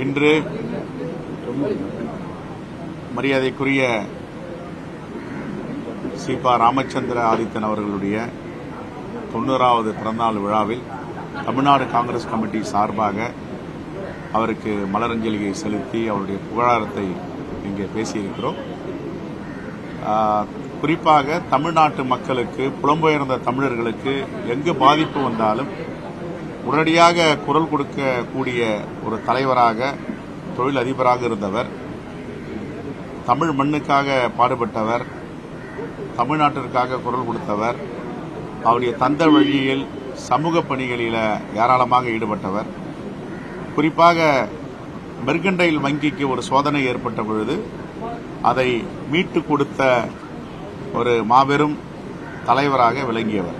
இன்று மரியாதைக்குரிய சீபா ராமச்சந்திர ஆதித்தன் அவர்களுடைய தொண்ணூறாவது பிறந்தநாள் விழாவில் தமிழ்நாடு காங்கிரஸ் கமிட்டி சார்பாக அவருக்கு மலரஞ்சலியை செலுத்தி அவருடைய புகழாரத்தை இங்கே பேசியிருக்கிறோம். குறிப்பாக தமிழ்நாட்டு மக்களுக்கு புலம்பெயர்ந்த தமிழர்களுக்கு எங்கு பாதிப்பு வந்தாலும் உடனடியாக குரல் கொடுக்கக்கூடிய ஒரு தலைவராக தொழில் அதிபராக இருந்தவர் தமிழ் மண்ணுக்காக பாடுபட்டவர் தமிழ்நாட்டிற்காக குரல் கொடுத்தவர் அவருடைய தந்த வழியில் சமூக பணிகளில் ஏராளமாக ஈடுபட்டவர். குறிப்பாக மெர்கண்டைல் வங்கிக்கு ஒரு சோதனை ஏற்பட்ட பொழுது அதை மீட்டு கொடுத்த ஒரு மாபெரும் தலைவராக விளங்கியவர்.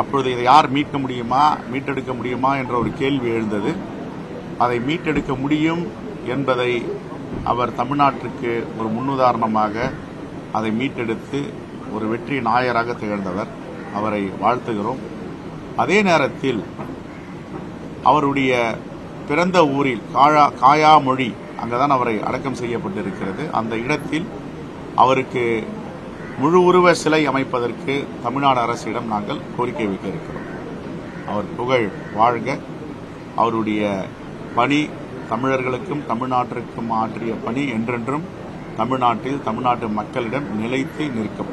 அப்பொழுது இதை யார் மீட்க முடியுமா மீட்டெடுக்க முடியுமா என்ற ஒரு கேள்வி எழுந்தது. அதை மீட்டெடுக்க முடியும் என்பதை அவர் தமிழ்நாட்டிற்கு ஒரு முன்னுதாரணமாக அதை மீட்டெடுத்து ஒரு வெற்றி நாயராக திகழ்ந்தவர். அவரை வாழ்த்துகிறோம். அதே நேரத்தில் அவருடைய பிறந்த ஊரில் காயா காயாமொழி அங்கதான் அவரை அடக்கம் செய்யப்பட்டிருக்கிறது. அந்த இடத்தில் அவருக்கு முழு உருவ சிலை அமைப்பதற்கு தமிழ்நாடு அரசிடம் நாங்கள் கோரிக்கை வைக்க இருக்கிறோம் அவர் புகழ் வாழ்க. அவருடைய பணி தமிழர்களுக்கும் தமிழ்நாட்டிற்கும் ஆற்றிய பணி என்றென்றும் தமிழ்நாட்டில் தமிழ்நாட்டு மக்களிடம் நிலைத்து நிற்கும்.